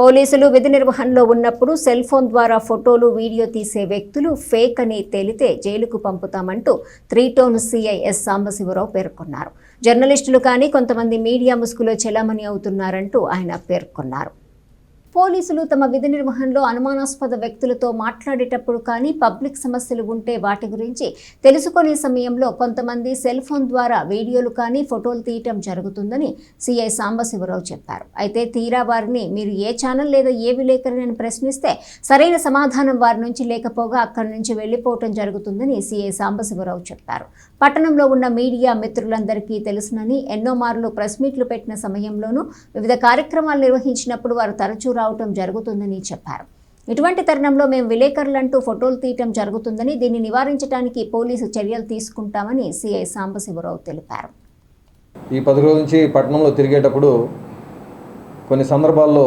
పోలీసులు విధి నిర్వహణలో ఉన్నప్పుడు సెల్ ఫోన్ ద్వారా ఫోటోలు వీడియో తీసే వ్యక్తులు ఫేక్ అని తేలితే జైలుకు పంపుతామంటూ త్రీ సిఐఎస్ సాంబశివరావు పేర్కొన్నారు. జర్నలిస్టులు కానీ కొంతమంది మీడియా ముసుగులో చెలామణి అవుతున్నారంటూ ఆయన పేర్కొన్నారు. పోలీసులు తమ విధి నిర్వహణలో అనుమానాస్పద వ్యక్తులతో మాట్లాడేటప్పుడు కానీ పబ్లిక్ సమస్యలు ఉంటే వాటి గురించి తెలుసుకునే సమయంలో కొంతమంది సెల్ ఫోన్ ద్వారా వీడియోలు కానీ ఫోటోలు తీయటం జరుగుతుందని సిఐ సాంబశివరావు చెప్పారు. అయితే తీరా వారిని మీరు ఏ ఛానల్ లేదా ఏ విలేకరిని అని ప్రశ్నిస్తే సరైన సమాధానం వారి నుంచి లేకపోగా అక్కడి నుంచి వెళ్ళిపోవటం జరుగుతుందని సిఐ సాంబశివరావు చెప్పారు. పట్టణంలో ఉన్న మీడియా మిత్రులందరికీ తెలుసునని ఎన్నో మార్లు ప్రెస్ మీట్లు పెట్టిన సమయంలోనూ వివిధ కార్యక్రమాలు నిర్వహించినప్పుడు వారు తరచూ రావటం జరుగుతుందని చెప్పారు. ఇటువంటి తరుణంలో మేము విలేకరులంటూ ఫోటోలు తీయటం జరుగుతుందని దీన్ని నివారించడానికి పోలీసు చర్యలు తీసుకుంటామని సిఐ సాంబశివరావు తెలిపారు. ఈ పది రోజుల నుంచి పట్టణంలో తిరిగేటప్పుడు కొన్ని సందర్భాల్లో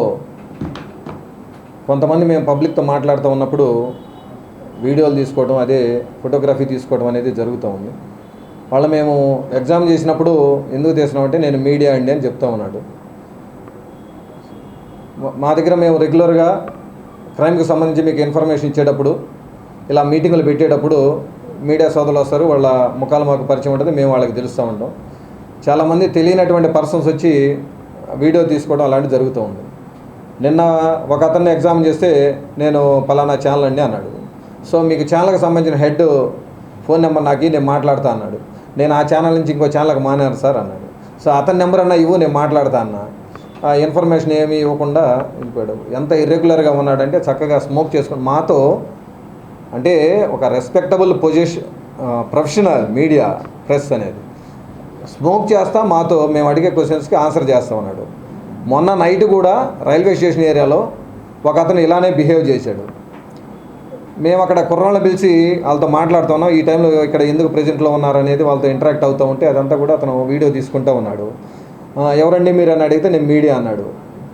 కొంతమంది మేము పబ్లిక్తో మాట్లాడుతూ ఉన్నప్పుడు వీడియోలు తీసుకోవడం అదే ఫోటోగ్రఫీ తీసుకోవడం అనేది జరుగుతూ ఉంది. వాళ్ళు మేము ఎగ్జామ్ చేసినప్పుడు ఎందుకు తీసినామంటే నేను మీడియా అండి అని చెప్తా ఉన్నాడు. మా- దగ్గర మేము రెగ్యులర్గా క్రైమ్కి సంబంధించి మీకు ఇన్ఫర్మేషన్ ఇచ్చేటప్పుడు ఇలా మీటింగులు పెట్టేటప్పుడు మీడియా సోదరులు వస్తారు వాళ్ళ ముఖాలు మాకు పరిచయం ఉంటుంది మేము వాళ్ళకి తెలుస్తూ ఉంటాం. చాలామంది తెలియనటువంటి పర్సన్స్ వచ్చి వీడియో తీసుకోవడం అలాంటివి జరుగుతూ ఉంది నిన్న ఒక అతన్ని ఎగ్జామ్ చేస్తే నేను పలానా ఛానల్ అండి అన్నాడు. సో మీకు ఛానల్కి సంబంధించిన హెడ్ ఫోన్ నెంబర్ నాకు నేను మాట్లాడతా అన్నాడు. నేను ఆ ఛానల్ నుంచి ఇంకో ఛానల్కి మానేను సార్ అన్నాడు. సో అతని నెంబర్ అన్నా ఇవ్వు నేను మాట్లాడతా అన్నా. ఇన్ఫర్మేషన్ ఏమి ఇవ్వకుండా వెళ్ళిపోయాడు ఎంత ఇర్రెగ్యులర్గా ఉన్నాడంటే చక్కగా స్మోక్ చేసుకుని మాతో అంటే ఒక respectable position professional media press అనేది. స్మోక్ చేస్తా మాతో మేము అడిగే క్వశ్చన్స్కి ఆన్సర్ చేస్తా ఉన్నాడు మొన్న నైట్ కూడా రైల్వే స్టేషన్ ఏరియాలో ఒక అతను ఇలానే బిహేవ్ చేశాడు. మేము అక్కడ కుర్రాళ్ళని పిలిచి వాళ్ళతో మాట్లాడుతున్నాం ఈ టైంలో ఇక్కడ ఎందుకు ప్రజెంట్లో ఉన్నారు అనేది వాళ్ళతో ఇంటరాక్ట్ అవుతూ ఉంటే అదంతా కూడా అతను వీడియో తీసుకుంటూ ఉన్నాడు. ఎవరండి మీరు అని అడిగితే నేను మీడియా అన్నాడు.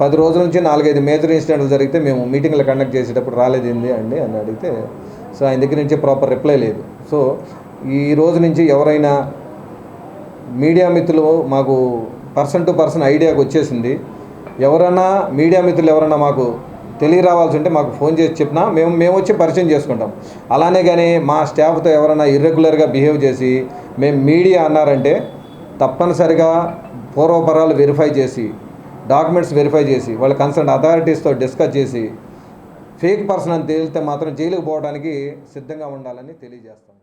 పది రోజుల నుంచి నాలుగైదు మేజర్ ఇన్సిడెంట్లు జరిగితే మేము మీటింగ్లు కండక్ట్ చేసేటప్పుడు రాలేదు ఏంది అండి అని అడిగితే సో ఆయన దగ్గర నుంచి ప్రాపర్ రిప్లై లేదు. సో ఈ రోజు నుంచి ఎవరైనా మీడియా మిత్రులు మాకు పర్సన్ టు పర్సన్ ఐడియాకి వచ్చేసింది. ఎవరైనా మీడియా మిత్రులు ఎవరైనా మాకు తెలియరావాల్సి ఉంటే మాకు ఫోన్ చేసి చెప్పినా మేము మేము వచ్చి పరిచయం చేసుకుంటాం. అలానే కానీ మా స్టాఫ్తో ఎవరైనా ఇర్రెగ్యులర్గా బిహేవ్ చేసి మేము మీడియా అన్నారంటే తప్పనిసరిగా పూర్వపరాలు వెరిఫై చేసి డాక్యుమెంట్స్ వెరిఫై చేసి వాళ్ళ కన్సర్న్ అథారిటీస్తో డిస్కస్ చేసి ఫేక్ పర్సన్ అని తేలితే మాత్రం జైలుకు పోవడానికి సిద్ధంగా ఉండాలని తెలియజేస్తాను